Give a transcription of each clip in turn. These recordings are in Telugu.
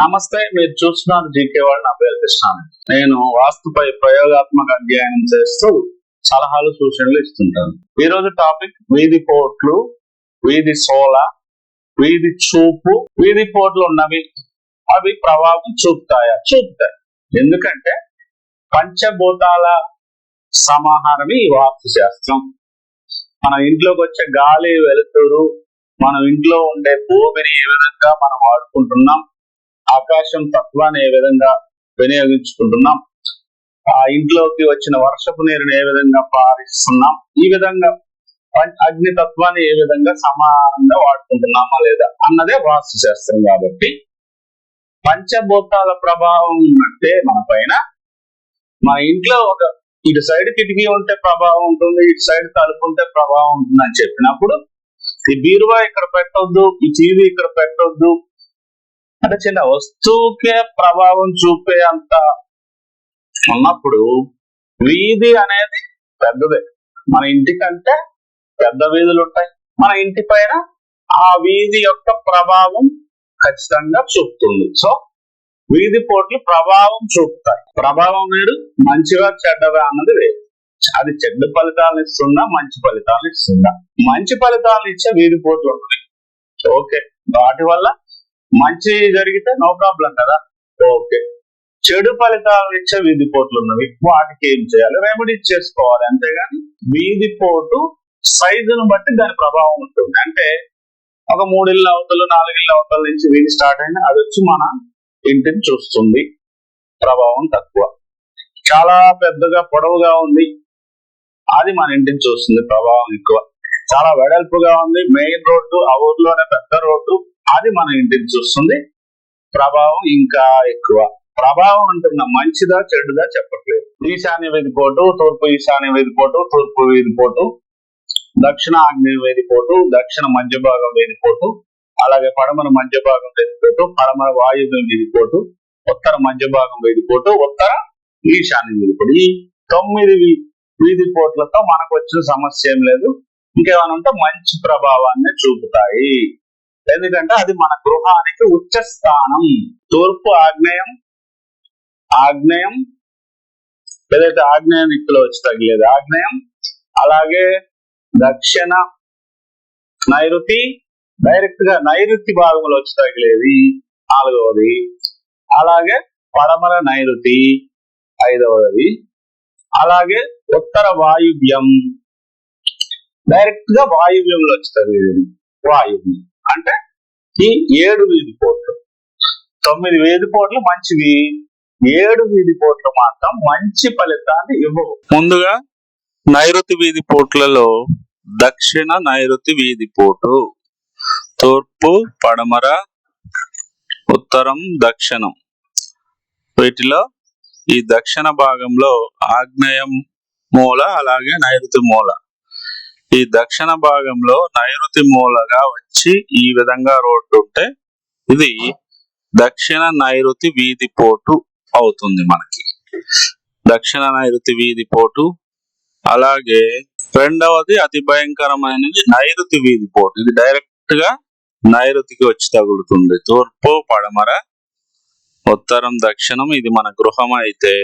నమస్తే మీరు చూస్తున్నారు జీకే వాళ్ళు నా పేరు కృష్ణ నేను వాస్తుపై ప్రయోగాత్మక అధ్యయనం చేస్తూ సలహాలు సూచనలు ఇస్తుంటాను. ఈ రోజు టాపిక్ వీధి పోట్లు వీధి సోల వీధి చూపు. వీధి పోట్లు ఉన్నవి అవి ప్రభావం చూపుతాయా? చూపుతాయి. ఎందుకంటే పంచభూతాల సమాహారమే ఈ వాస్తు శాస్త్రం. మన ఇంట్లోకి వచ్చే గాలి వెలుతురు మనం ఇంట్లో ఉండే భూమిని ఏ విధంగా మనం వాడుకుంటున్నాం ఆకాశం తత్వాన్ని ఏ విధంగా వినియోగించుకుంటున్నాం? ఆ ఇంట్లోకి వచ్చిన వర్షపు నీరుని ఏ విధంగా పారిస్తున్నాం? ఈ విధంగా పం- అగ్ని తత్వాన్ని ఏ విధంగా సమానంగా వాడుకుంటున్నామా లేదా అన్నదే వాస్తు శాస్త్రం కాబట్టి పంచభూతాల ప్రభావం అంటే మన పైన మన ఇంట్లో ఒక ఇటు సైడ్ కిటికీ ఉంటే ప్రభావం ఉంటుంది ఇటు సైడ్ తలుపు ఉంటే ప్రభావం ఉంటుంది అని చెప్పినప్పుడు ఈ బీరువా ఇక్కడ పెట్టొద్దు ఈ టీవీ ఇక్కడ పెట్టొద్దు అంటే చిన్న వస్తువుకే ప్రభావం చూపే అంత ఉన్నప్పుడు వీధి అనేది పెద్దదే. మన ఇంటికంటే పెద్ద వీధులు ఉంటాయి. మన ఇంటి పైన ఆ వీధి యొక్క ప్రభావం ఖచ్చితంగా చూపుతుంది. సో వీధి పోట్లు ప్రభావం చూపుతాయి. ప్రభావం వేరు మంచిగా చెడ్డగా అన్నది వేరు. అది చెడ్డ ఫలితాలను ఇస్తుందా మంచి ఫలితాలను ఇస్తుందా? మంచి ఫలితాలను ఇచ్చే వీధి పోట్లు ఉంటాయి ఓకే. వాటి వల్ల మంచి జరిగితే నో ప్రాబ్లం కదా. ఓకే చెడు ఫలితాలు ఇచ్చే వీధి పోట్లు ఉన్నవి వాటికి ఏం చేయాలి? రెమెడీ చేసుకోవాలి అంతేగాని వీధి పోటు సైజును బట్టి దాని ప్రభావం ఉంటుంది. అంటే ఒక మూడిళ్ళ అవతలు నాలుగిళ్ళ అవతల నుంచి వీధి స్టార్ట్ అయినా అది వచ్చి మన ఇంటిని చూస్తుంది. ప్రభావం తక్కువ. చాలా పెద్దగా పొడవుగా ఉంది. అది మన ఇంటిని చూస్తుంది ప్రభావం ఎక్కువ. చాలా వెడల్పుగా ఉంది. మెయిన్ రోడ్డు ఆ ఊర్లోనే పెద్ద రోడ్డు. అది మన ఇంటికి చూస్తుంది ప్రభావం ఇంకా ఎక్కువ. ప్రభావం అంటున్న మంచిదా చెడుదా చెప్పట్లేదు. ఈశాన్య వేదిపోటు తూర్పు ఈశాన్య వేదిపోటు తూర్పు వేదిపోటు దక్షిణ ఆగ్నేయ వేదిపోటు దక్షిణ మధ్య భాగం వేదిపోటు అలాగే పడమర మధ్య భాగం వేదిపోటు పడమర వాయువ్యం వేదిపోటు ఉత్తర మధ్య భాగం వేదిపోటు ఉత్తర ఈశాన్య వేదిపోటు ఈ తొమ్మిది వీధి పోట్లతో మనకు వచ్చిన సమస్య ఏం లేదు. ఇంకేమైనా ఉంటే మంచి ప్రభావాన్ని చూపుతాయి. ఎందుకంటే అది మన గృహానికి ఉచ్చ స్థానం తూర్పు ఆగ్నేయం ఆగ్నేయం ఏదైతే ఆగ్నేయ దిక్కులో వచ్చి తగిలేదు ఆగ్నేయం అలాగే దక్షిణ నైరుతి డైరెక్ట్గా నైరుతి భాగంలో వచ్చి తగిలేది నాలుగవది. అలాగే పడమర నైరుతి ఐదవది. అలాగే ఉత్తర వాయువ్యం. డైరెక్ట్గా వాయువ్యంలో వచ్చి తగిలేది. వాయువ్యం. అంటే ఈ ఏడు వీధి పోట్లు తొమ్మిది వీధి పోట్లు మంచివి. ఏడు వీధి పోట్లు మాత్రం మంచి ఫలితాన్ని ఇవ్వవు ముందుగా నైరుతి వీధి పోట్లలో దక్షిణ నైరుతి వీధి పోటు తూర్పు పడమర ఉత్తరం దక్షిణం. వీటిలో ఈ దక్షిణ భాగంలో ఆగ్నేయం మూల అలాగే నైరుతి మూల. ఈ దక్షిణ భాగంలో నైరుతి మూలగా వచ్చి ఈ విధంగా రోడ్డు ఉంటే ఇది దక్షిణ నైరుతి వీధి పోటు అవుతుంది మనకి. దక్షిణ నైరుతి వీధి పోటు అలాగే రెండవది అతి భయంకరమైనది నైరుతి వీధి పోటు ఇది డైరెక్ట్గా నైరుతికి వచ్చి తగులుతుంది. తూర్పు పడమర ఉత్తరం దక్షిణం ఇది మన గృహం అయితే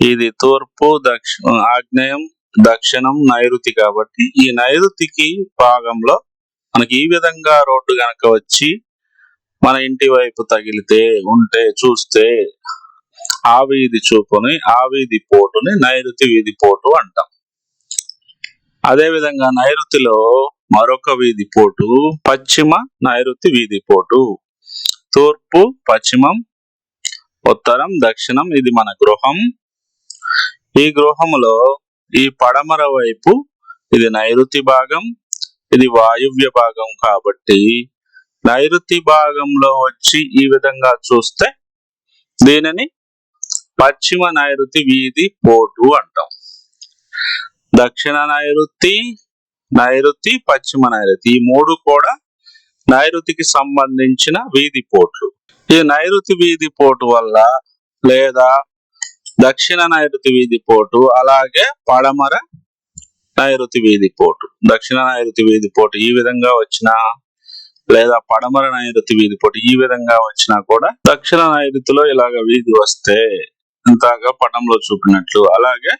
ఇది తూర్పు దక్షిణ ఆగ్నేయం దక్షిణం నైరుతి కాబట్టి ఈ నైరుతికి భాగంలో మనకి ఈ విధంగా రోడ్డు గనక వచ్చి మన ఇంటి వైపు తగిలితే ఉంటే చూస్తే ఆ వీధి చూపుని ఆ వీధి పోటుని నైరుతి వీధి పోటు అంటాం. అదే విధంగా నైరుతిలో మరొక వీధి పోటు పశ్చిమ నైరుతి వీధి పోటు. తూర్పు పశ్చిమం ఉత్తరం దక్షిణం ఇది మన గృహం. ఈ గృహములో ఈ పడమర వైపు ఇది నైరుతి భాగం ఇది వాయువ్య భాగం కాబట్టి నైరుతి భాగంలో వచ్చి ఈ విధంగా చూస్తే దీనిని పశ్చిమ నైరుతి వీధి పోటు అంటాం. దక్షిణ నైరుతి నైరుతి పశ్చిమ నైరుతి ఈ మూడు కూడా నైరుతికి సంబంధించిన వీధి పోట్లు ఈ నైరుతి వీధి పోటు వల్ల లేదా దక్షిణ నైరుతి వీధి పోటు అలాగే పడమర నైరుతి వీధి పోటు దక్షిణ నైరుతి వీధి పోటు ఈ విధంగా వచ్చిన లేదా పడమర నైరుతి వీధి పోటు ఈ విధంగా వచ్చినా కూడా దక్షిణ నైరుతిలో ఇలాగ వీధి వస్తే ఇంతగా పటంలో చూపినట్లు అలాగే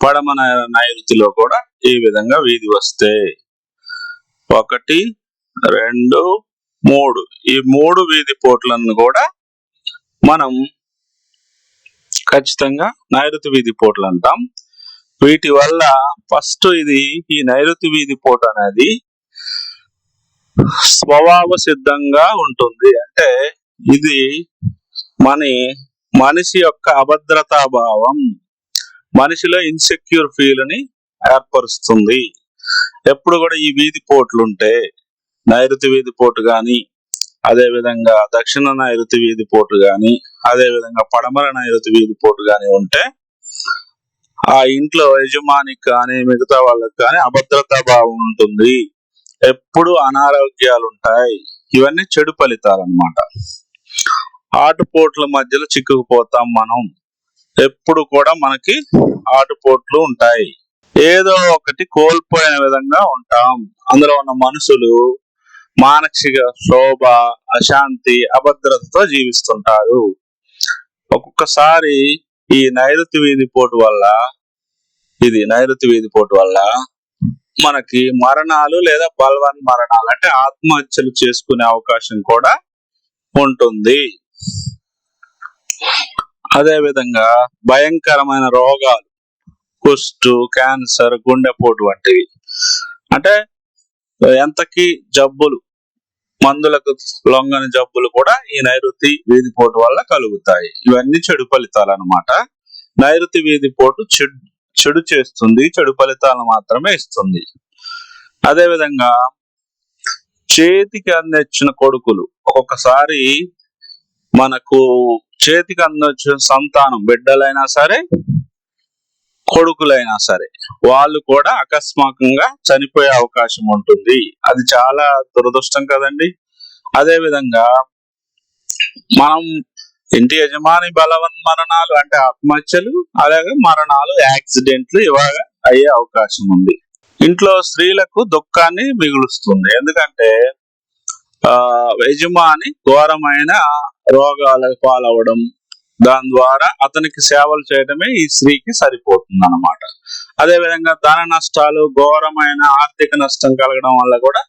పడమ నైరుతిలో కూడా ఈ విధంగా వీధి వస్తే. ఒకటి రెండు మూడు. ఈ మూడు వీధి పోట్లను కూడా మనం ఖచ్చితంగా నైరుతి వీధి పోట్లు అంటాం. వీటి వల్ల ఫస్ట్ ఇది ఈ నైరుతి వీధి పోటు అనేది స్వభావ సిద్ధంగా ఉంటుంది. అంటే ఇది మన మనిషి యొక్క అభద్రతా భావం మనిషిలో ఇన్సెక్యూర్ ఫీల్ని ఏర్పరుస్తుంది. ఎప్పుడు కూడా ఈ వీధి పోట్లుంటే నైరుతి వీధి పోటు కానీ అదే విధంగా దక్షిణ నైరుతి వీధి పోటు కానీ అదే విధంగా పడమర నైరుతి వీధి పోటు కానీ ఉంటే ఆ ఇంట్లో యజమానికి కానీ మిగతా వాళ్ళకి కానీ అభద్రతా భావం ఉంటుంది. ఎప్పుడు అనారోగ్యాలు ఉంటాయి. ఇవన్నీ చెడు ఫలితాలు అన్నమాట ఆటుపోట్ల మధ్యలో చిక్కుకుపోతాం మనం. ఎప్పుడు కూడా మనకి ఆటుపోట్లు ఉంటాయి. ఏదో ఒకటి కోల్పోయిన విధంగా ఉంటాం. అందులో ఉన్న మనుషులు మానసిక శోభ అశాంతి అభద్రతతో జీవిస్తుంటారు. ఒక్కొక్కసారి ఈ నైరుతి వీధి పోటు వల్ల ఇది నైరుతి వీధి పోటు వల్ల మనకి మరణాలు లేదా బలవన్ మరణాలు అంటే ఆత్మహత్యలు చేసుకునే అవకాశం కూడా ఉంటుంది. అదే విధంగా భయంకరమైన రోగాలు కుష్టు క్యాన్సర్ గుండెపోటు వంటివి. అంటే ఎంతకి జబ్బులు మందులకు లొంగని జబ్బులు కూడా ఈ నైరుతి వీధిపోటు వల్ల కలుగుతాయి. ఇవన్నీ చెడు ఫలితాలు అన్నమాట నైరుతి వీధిపోటు చెడు చెడు చేస్తుంది చెడు ఫలితాలను మాత్రమే ఇస్తుంది. అదేవిధంగా చేతికి అందించిన కొడుకులు ఒక్కొక్కసారి మనకు చేతికి అందొచ్చిన సంతానం బిడ్డలైనా సరే కొడుకులైనా సరే వాళ్ళు కూడా అకస్మాకంగా చనిపోయే అవకాశం ఉంటుంది. అది చాలా దురదృష్టం కదండి. అదే విధంగా మనం ఇంటి యజమాని బలవన్ మరణాలు అంటే ఆత్మహత్యలు అలాగే మరణాలు యాక్సిడెంట్లు ఇవాళ అయ్యే అవకాశం ఉంది. ఇంట్లో స్త్రీలకు దుఃఖాన్ని మిగులుస్తుంది. ఎందుకంటే ఆ యజమాని ఘోరమైన రోగాలకు పాలవడం దాని ద్వారా అతనికి సేవలు చేయడమే ఈ స్త్రీకి సరిపోతుంది అనమాట అదే విధంగా ధన నష్టాలు ఘోరమైన ఆర్థిక నష్టం కలగడం వల్ల కూడా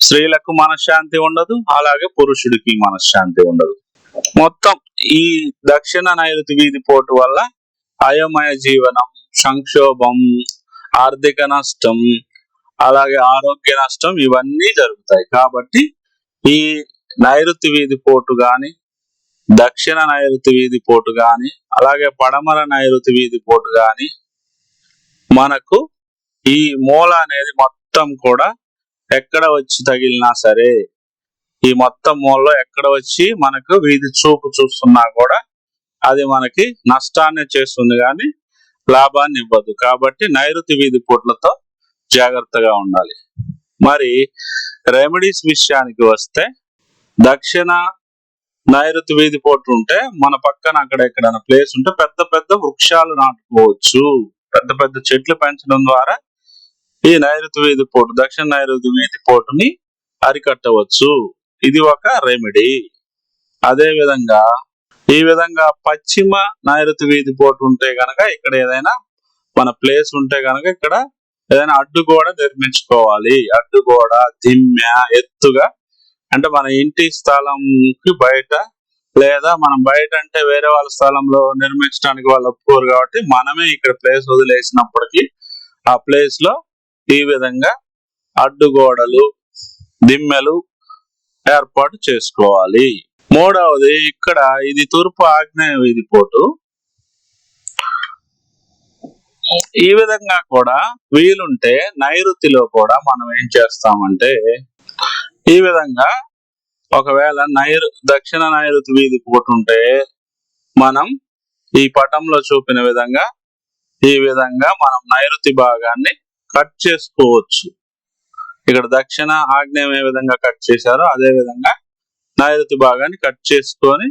స్త్రీలకు మనశ్శాంతి ఉండదు అలాగే పురుషుడికి మనశ్శాంతి ఉండదు. మొత్తం ఈ దక్షిణ నైరుతి వీధి పోటు వల్ల అయోమయ జీవనం సంక్షోభం ఆర్థిక నష్టం అలాగే ఆరోగ్య నష్టం ఇవన్నీ జరుగుతాయి. కాబట్టి ఈ నైరుతి వీధి పోటు కానీ దక్షిణ నైరుతి వీధి పోటు గాని అలాగే పడమర నైరుతి వీధి పోటు గాని మనకు ఈ మూల అనేది మొత్తం కూడా ఎక్కడ వచ్చి తగిలినా సరే ఈ మొత్తం మూలలో ఎక్కడ వచ్చి మనకు వీధి చూపు చూస్తున్నా కూడా అది మనకి నష్టాన్ని చేస్తుంది కానీ లాభాన్ని ఇవ్వదు. కాబట్టి నైరుతి వీధి పోట్లతో జాగ్రత్తగా ఉండాలి. మరి రెమెడీస్ విషయానికి వస్తే దక్షిణ నైరుతి వీధి పోటు ఉంటే మన పక్కన అక్కడ ఎక్కడైనా ప్లేస్ ఉంటే పెద్ద పెద్ద వృక్షాలు నాటుకోవచ్చు. పెద్ద పెద్ద చెట్లు పెంచడం ద్వారా ఈ నైరుతి వీధి పోటు దక్షిణ నైరుతి వీధి పోటుని అరికట్టవచ్చు. ఇది ఒక రెమెడీ అదే విధంగా ఈ విధంగా పశ్చిమ నైరుతి వీధి పోటు ఉంటే గనక ఇక్కడ ఏదైనా మన ప్లేస్ ఉంటే గనక ఇక్కడ ఏదైనా అడ్డుగోడ నిర్మించుకోవాలి. అడ్డుగోడ దిమ్మె ఎత్తుగా అంటే మన ఇంటి స్థలంకి బయట లేదా మనం బయట అంటే వేరే వాళ్ళ స్థలంలో నిర్మించడానికి వాళ్ళు ఒప్పుకోరు కాబట్టి మనమే ఇక్కడ ప్లేస్ వదిలేసినప్పటికీ ఆ ప్లేస్లో ఈ విధంగా అడ్డుగోడలు దిమ్మెలు ఏర్పాటు చేసుకోవాలి. మూడవది ఇక్కడ ఇది తూర్పు ఆగ్నేయ వీధి పోటు. ఈ విధంగా కూడా వీలుంటే నైరుతిలో కూడా మనం ఏం చేస్తామంటే ఈ విధంగా ఒకవేళ నైరు దక్షిణ నైరుతి వీధి పోటు ఉంటే మనం ఈ పటంలో చూపిన విధంగా ఈ విధంగా మనం నైరుతి భాగాన్ని కట్ చేసుకోవచ్చు. ఇక్కడ దక్షిణ ఆగ్నేయం ఏ విధంగా కట్ చేశారో అదే విధంగా నైరుతి భాగాన్ని కట్ చేసుకొని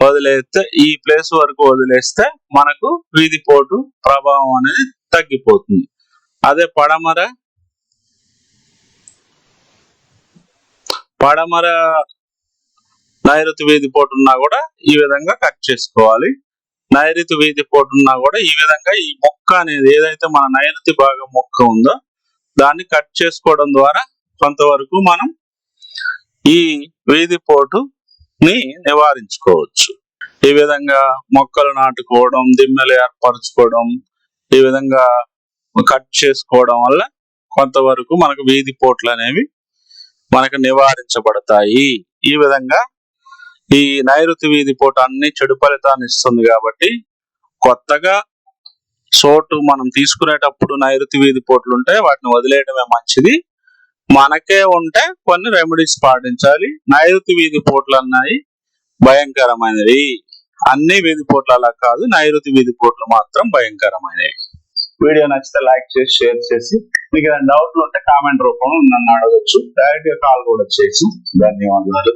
వదిలేస్తే ఈ ప్లేస్ వరకు వదిలేస్తే మనకు వీధి పోటు ప్రభావం అనేది తగ్గిపోతుంది. అదే పడమర పడమర నైరుతి వీధి పోటు ఉన్నా కూడా ఈ విధంగా కట్ చేసుకోవాలి. నైరుతి వీధి పోటు ఉన్నా కూడా ఈ విధంగా ఈ మొక్క అనేది ఏదైతే మన నైరుతి భాగం మొక్క ఉందో దాన్ని కట్ చేసుకోవడం ద్వారా కొంతవరకు మనం ఈ వీధి పోటుని నివారించుకోవచ్చు. ఈ విధంగా మొక్కలు నాటుకోవడం దిమ్మెలు ఏర్పరచుకోవడం ఈ విధంగా కట్ చేసుకోవడం వల్ల కొంతవరకు మనకు వీధి పోట్లు అనేవి మనకు నివారించబడతాయి. ఈ విధంగా ఈ నైరుతి వీధి పోట అన్ని చెడు ఫలితాన్ని ఇస్తుంది కాబట్టి కొత్తగా చోటు మనం తీసుకునేటప్పుడు నైరుతి వీధి పోట్లు ఉంటే వాటిని వదిలేయడమే మంచిది. మనకే ఉంటే కొన్ని రెమెడీస్ పాటించాలి. నైరుతి వీధి పోట్లు అన్నాయి భయంకరమైనవి. అన్ని వీధి పోట్లు అలా కాదు నైరుతి వీధి పోట్లు మాత్రం భయంకరమైనవి. వీడియో నచ్చితే లైక్ చేసి షేర్ చేసి మీకు ఏదైనా డౌట్లు ఉంటే కామెంట్ రూపంలో నన్ను అడగచ్చు. డైరెక్ట్గా కాల్ కూడా చేసి. ధన్యవాదాలు.